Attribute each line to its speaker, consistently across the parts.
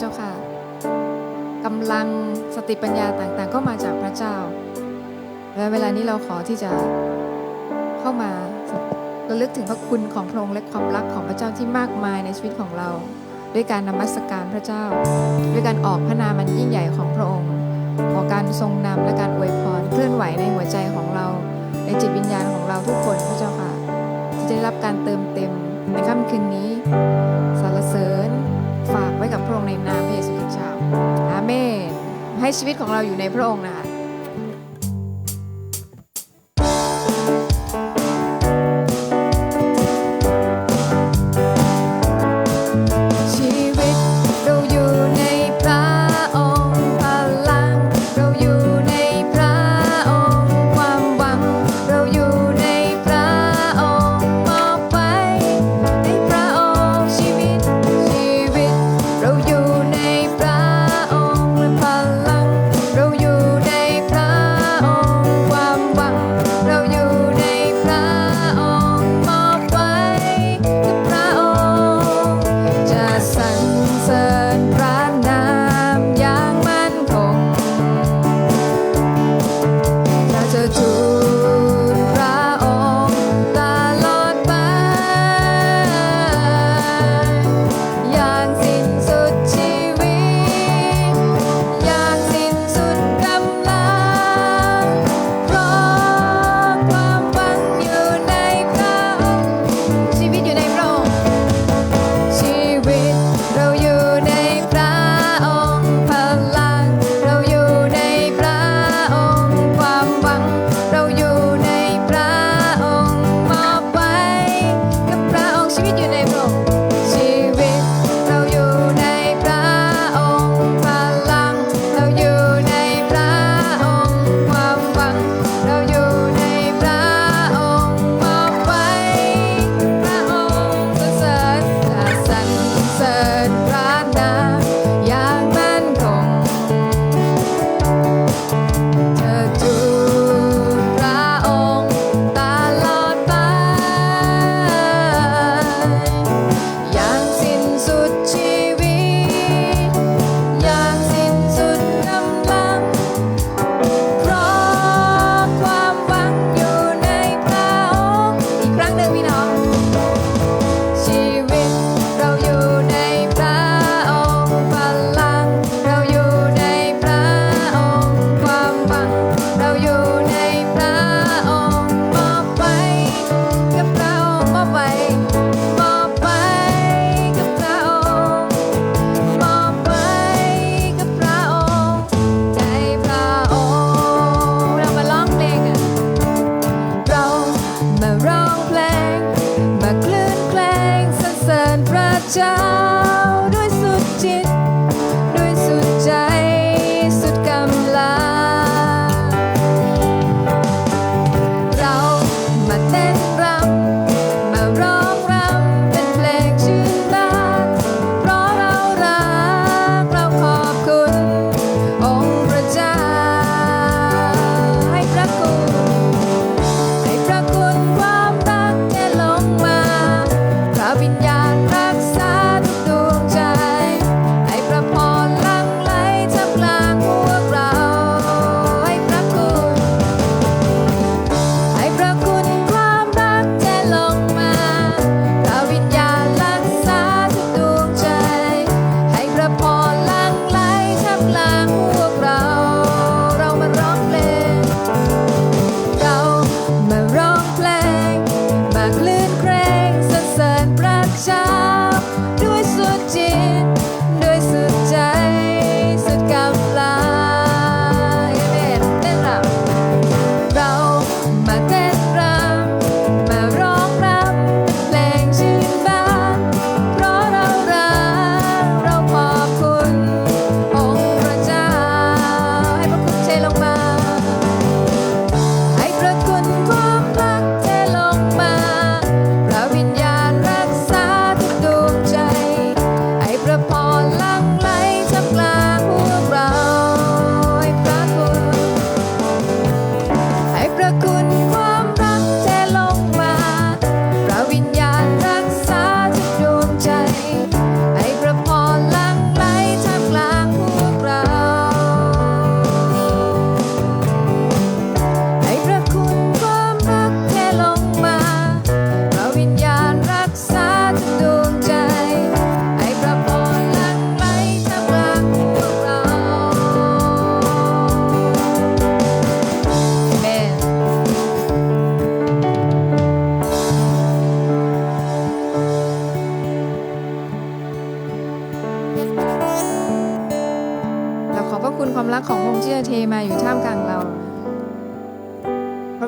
Speaker 1: เจ้าค่ะกำลังสติปัญญาต่างๆ ก็มาจากพระเจ้า และเวลานี้เราขอที่จะเข้ามาระลึกถึงพระคุณของพระองค์และความรักของพระเจ้าที่มากมายในชีวิตของเรา ด้วยการนมัสการพระเจ้า ด้วยการออกพระนามันยิ่งใหญ่ของพระองค์ขอการทรงนำและการอวยพรเคลื่อนไหวในหัวใจของเรา ในจิตวิญญาณของเราทุกคนพระเจ้าค่ะที่จะได้รับการเติมเต็มในค่ำคืนนี้ ชีวิตของเราอยู่ในพระองค์นะคะ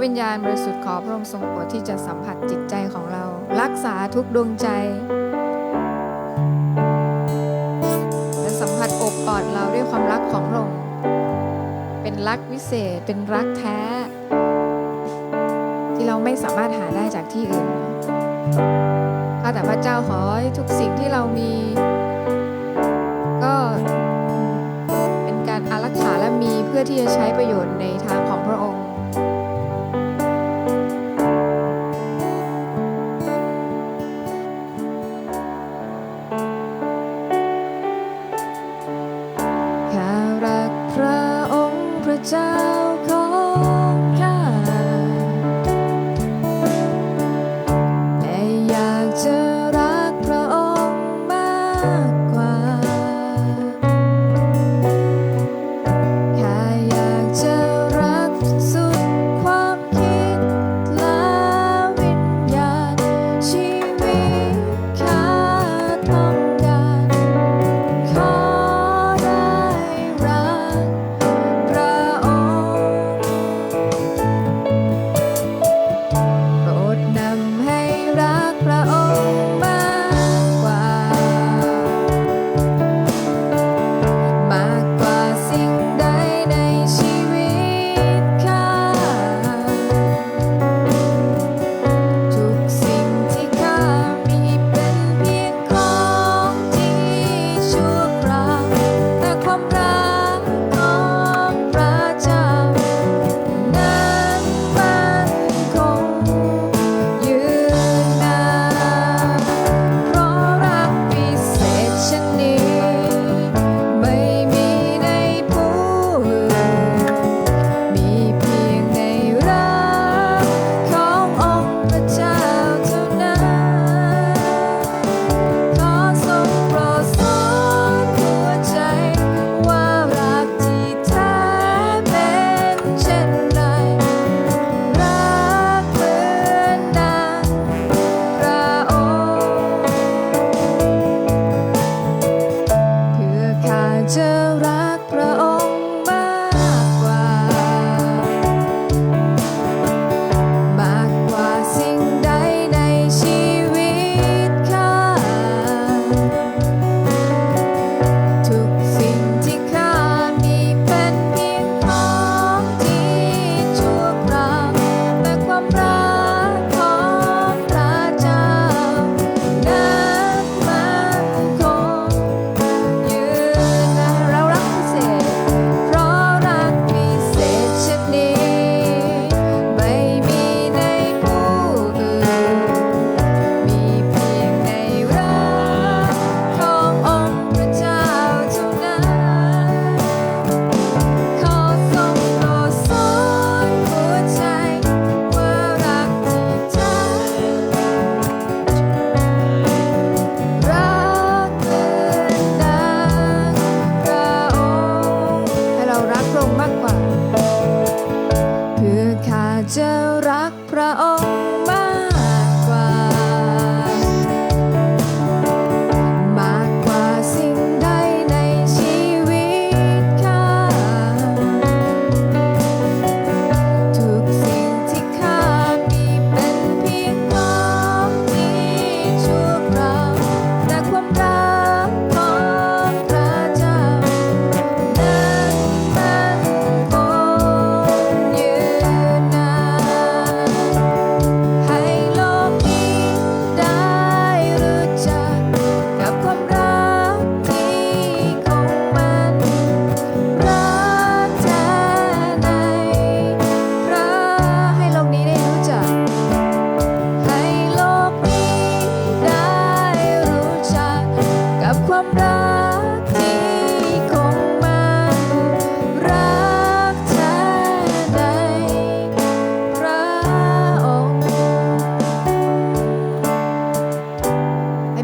Speaker 1: วิญญาณบริสุทธิ์ขอพระองค์ทรงโปรดที่จะสัมผัสจิตใจของเรา รักษาทุกดวงใจและสัมผัสอบกอดเราด้วยความรักของพระองค์เป็นรักวิเศษเป็นรักแท้ ที่เราไม่สามารถหาได้จากที่อื่นข้าแต่พระเจ้าขอให้ทุกสิ่งที่เรามี ก็เป็นการอารักขาและมีเพื่อที่จะใช้ประโยชน์ในทางของพระองค์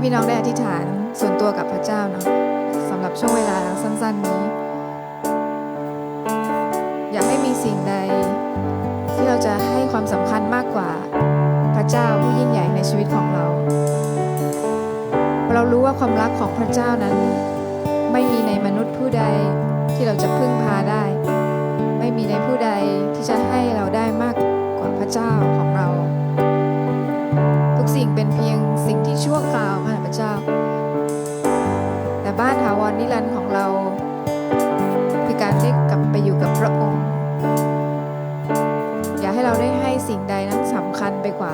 Speaker 1: ี่น้องได้อธิษฐานส่วนตัวกับพระเจ้าเนาะสำหรับช่วงเวลาสั้นๆนี้ อยากให้มีสิ่งใด ที่เราจะให้ความสำคัญมากกว่าพระเจ้าผู้ยิ่งใหญ่ในชีวิตของเรา เรารู้ว่าความรักของพระเจ้านั้น ไม่มีในมนุษย์ผู้ใดที่เราจะพึ่งพาได้ ไม่มีในผู้ใดที่จะให้เราได้มากกว่าพระเจ้าของเรา ทุกสิ่งเป็นเพียงสิ่งที่ชั่วคราว จ้า แต่บ้านถาวรนิรันดร์ของเรา คือการได้กลับไปอยู่กับพระองค์ อย่าให้เราได้ให้สิ่งใดนั้นสำคัญไปกว่า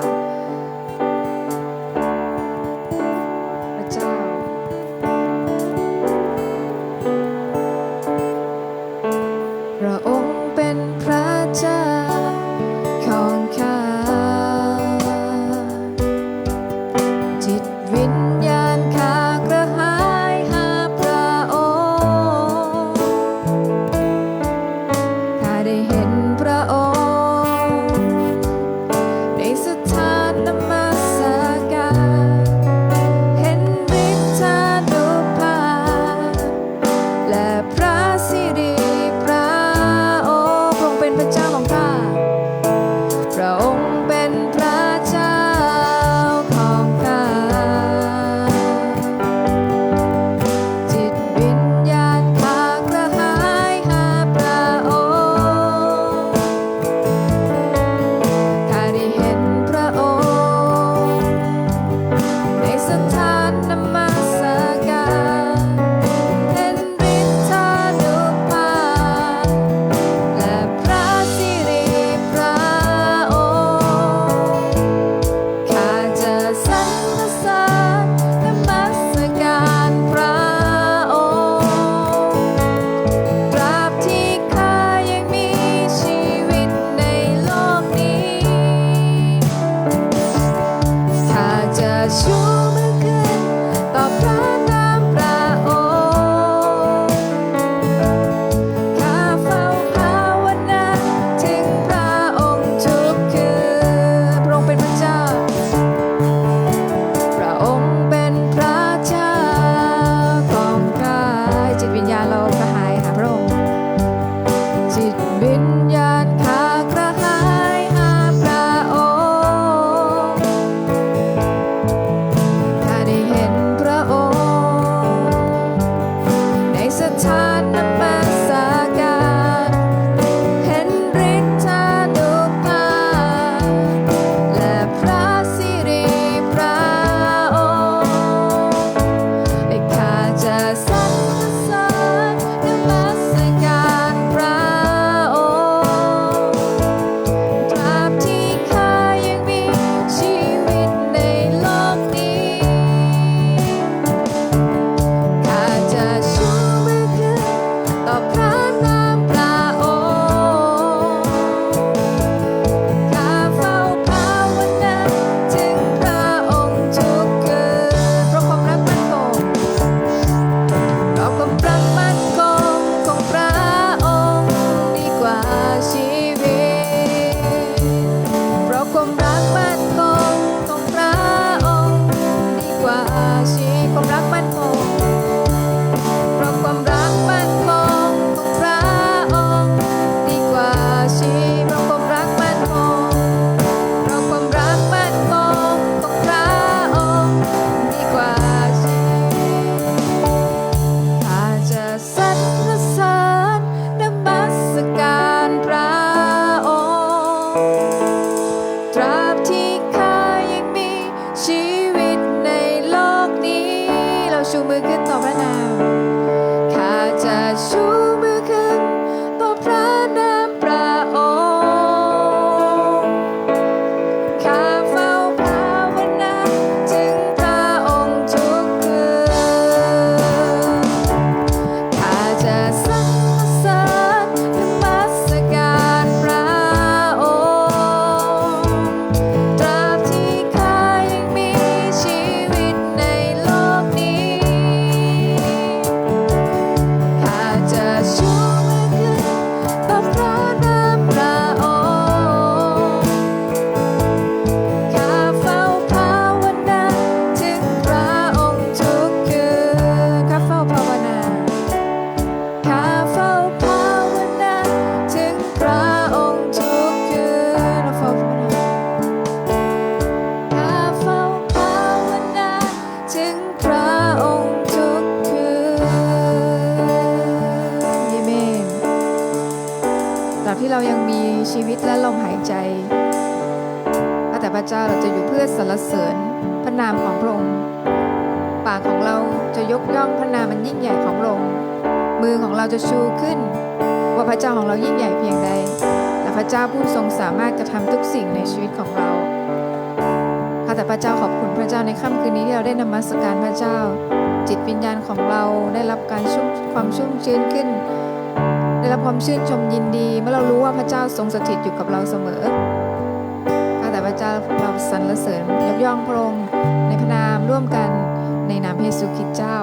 Speaker 1: ญาเรากระหายหาพระองคามของพระองค์ ปากของเราจะยกย่องพระนามมันยิ่งใหญ่ของพระองค์ มือของเราจะชูขึ้น ว่าพระเจ้าของเรายิ่งใหญ่เพียงใด และพระเจ้าผู้ทรงสามารถกระทำทุกสิ่งในชีวิตของเรา ข้าแต่พระเจ้าขอบคุณพระเจ้าในค่ำคืนนี้ที่เราได้นมัสการพระเจ้า จิตวิญญาณของเราได้รับการชุ่มความชุ่มชื้นขึ้น ได้รับความชื่นชมยินดี เมื่อเรารู้ว่าพระเจ้าทรงสถิตอยู่กับเราเสมอข้าแต่พระเจ้าเราสรรเสริญยกย่องพระองค์ ร่วมกันในนามพระเยซูคริสต์เจ้า